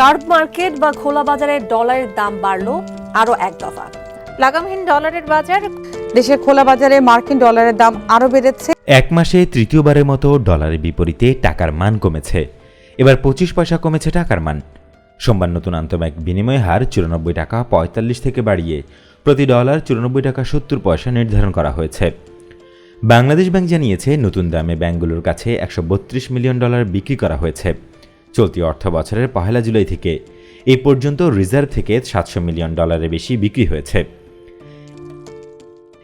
Carb market বা খোলা বাজারে ডলারের দাম বাড়লো আরও এক দফা। লাগামহীন ডলারের বাজার দেশের খোলা বাজারে মার্কিন ডলারের দাম আরও বেড়েছে। এক মাসে তৃতীয়বারের মতো ডলারের বিপরীতে টাকার মান কমেছে। এবার পঁচিশ পয়সা কমেছে টাকার মান। সোমবার নতুন আন্তর্জাতিক বিনিময় হার চুরানব্বই টাকা পঁয়তাল্লিশ থেকে বাড়িয়ে প্রতি ডলার চুরানব্বই টাকা সত্তর পয়সা নির্ধারণ করা হয়েছে। বাংলাদেশ ব্যাংক জানিয়েছে, নতুন দামে ব্যাংকগুলোর কাছে একশো বত্রিশ মিলিয়ন ডলার বিক্রি করা হয়েছে। চলতি অর্থ বছরের পহেলা জুলাই থেকে এই পর্যন্ত রিজার্ভ থেকে সাতশো মিলিয়ন ডলারের বেশি বিক্রি হয়েছে।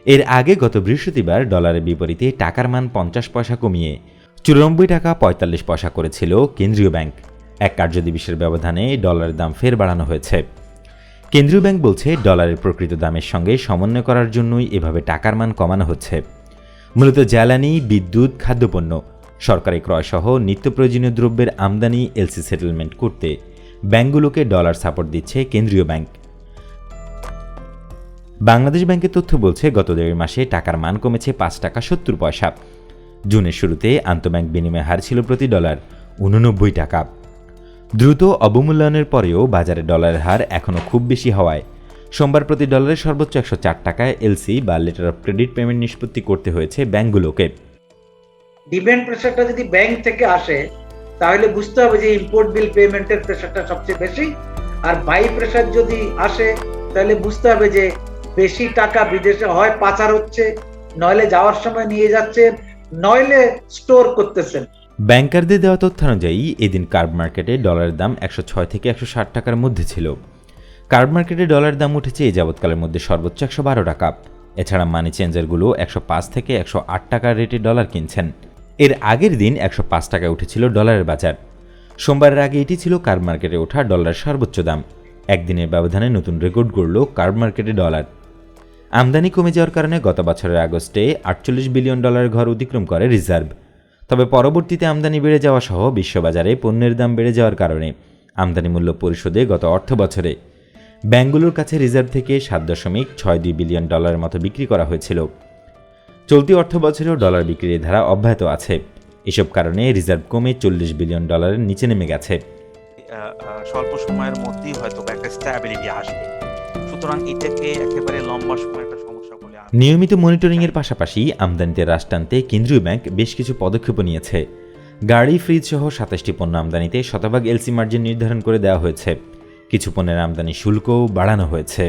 এর আগে গত বৃহস্পতিবার ডলারের বিপরীতে টাকার মান পঞ্চাশ পয়সা কমিয়ে চুরানব্বই টাকা পঁয়তাল্লিশ পয়সা করেছিল কেন্দ্রীয় ব্যাংক। এক কার্যদিবসের ব্যবধানে ডলারের দাম ফের বাড়ানো হয়েছে। কেন্দ্রীয় ব্যাংক বলছে, ডলারের প্রকৃত দামের সঙ্গে সমন্বয় করার জন্যই এভাবে টাকার মান কমানো হচ্ছে। মূলত জ্বালানি, বিদ্যুৎ, খাদ্যপণ্য সরকারি ক্রয়সহ নিত্য প্রয়োজনীয় দ্রব্যের আমদানি, এলসি সেটেলমেন্ট করতে ব্যাংকগুলোকে ডলার সাপোর্ট দিচ্ছে কেন্দ্রীয় ব্যাংক। বাংলাদেশ ব্যাংকের তথ্য বলছে, গত দেড় মাসে টাকার মান কমেছে পাঁচ টাকা সত্তর পয়সা। জুনের শুরুতে আন্তঃব্যাংক বিনিময় হার ছিল প্রতি ডলার উননব্বই টাকা। দ্রুত অবমূল্যায়নের পরেও বাজারে ডলারের হার এখনও খুব বেশি হওয়ায়। সোমবার প্রতি ডলারের সর্বোচ্চ একশো চার টাকায় এলসি বা লেটার অফ ক্রেডিট পেমেন্ট নিষ্পত্তি করতে হয়েছে ব্যাংকগুলোকে। ডিমান্ড প্রেশারটা যদি ব্যাংক থেকে আসে, তাহলে বুঝতে হবে যে ইম্পোর্ট বিল পেমেন্টের প্রেশারটা সবচেয়ে বেশি। আর বাই প্রেশার যদি আসে, তাহলে বুঝতে হবে যে বেশি টাকা বিদেশে হয়, পাচার হচ্ছে, নইলে যাওয়ার সময় নিয়ে যাচ্ছেন, নইলে স্টোর করতেছেন। ব্যাংকারদের দেওয়া তথ্য অনুযায়ী, এদিন কার্ব মার্কেটে ডলারের দাম একশো ছয় থেকে একশো ষাট টাকার মধ্যে ছিল। কার্ব মার্কেটে ডলারের দাম উঠেছে এই যাবৎকালের মধ্যে সর্বোচ্চ একশো বারো টাকা। এছাড়া মানি চেঞ্জারগুলো একশো পাঁচ থেকে একশো আট টাকার রেটে ডলার কিনছেন। এর আগের দিন একশো পাঁচ টাকায় উঠেছিল ডলারের বাজার। সোমবারের আগে এটি ছিল কার্ব মার্কেটে ওঠা ডলারের সর্বোচ্চ দাম। একদিনের ব্যবধানে নতুন রেকর্ড গড়ল কার্ব মার্কেটে ডলার। আমদানি কমে যাওয়ার কারণে গত বছরের আগস্টে আটচল্লিশ বিলিয়ন ডলারের ঘর অতিক্রম করে রিজার্ভ। তবে পরবর্তীতে আমদানি বেড়ে যাওয়া সহ বিশ্ববাজারে পণ্যের দাম বেড়ে যাওয়ার কারণে আমদানি মূল্য পরিশোধে গত অর্থ বছরে। ব্যাংকগুলোর কাছে রিজার্ভ থেকে সাত দশমিক ছয় দুই বিলিয়ন ডলারের মতো বিক্রি করা হয়েছিল। চলতি অর্থ বছরেও ডলার বিক্রির ধারা অব্যাহত আছে। এসব কারণে রিজার্ভ কমে চল্লিশ বিলিয়ন ডলারের নিচে নেমে গেছে। স্বল্প সময়ের মধ্যেই হয়তো একটা স্ট্যাবিলিটি আসবে। সুতরাং এটাকে একেবারে লম্বা সময় একটা সমস্যা বলে নিয়মিত মনিটরিংয়ের পাশাপাশি আমদানিতে হ্রাস টানতে কেন্দ্রীয় ব্যাংক বেশ কিছু পদক্ষেপ নিয়েছে। গাড়ি ফ্রিজ সহ সাতাশটি পণ্য আমদানিতে শতভাগ এলসি মার্জিন নির্ধারণ করে দেওয়া হয়েছে। কিছু পণ্যের আমদানি শুল্কও বাড়ানো হয়েছে।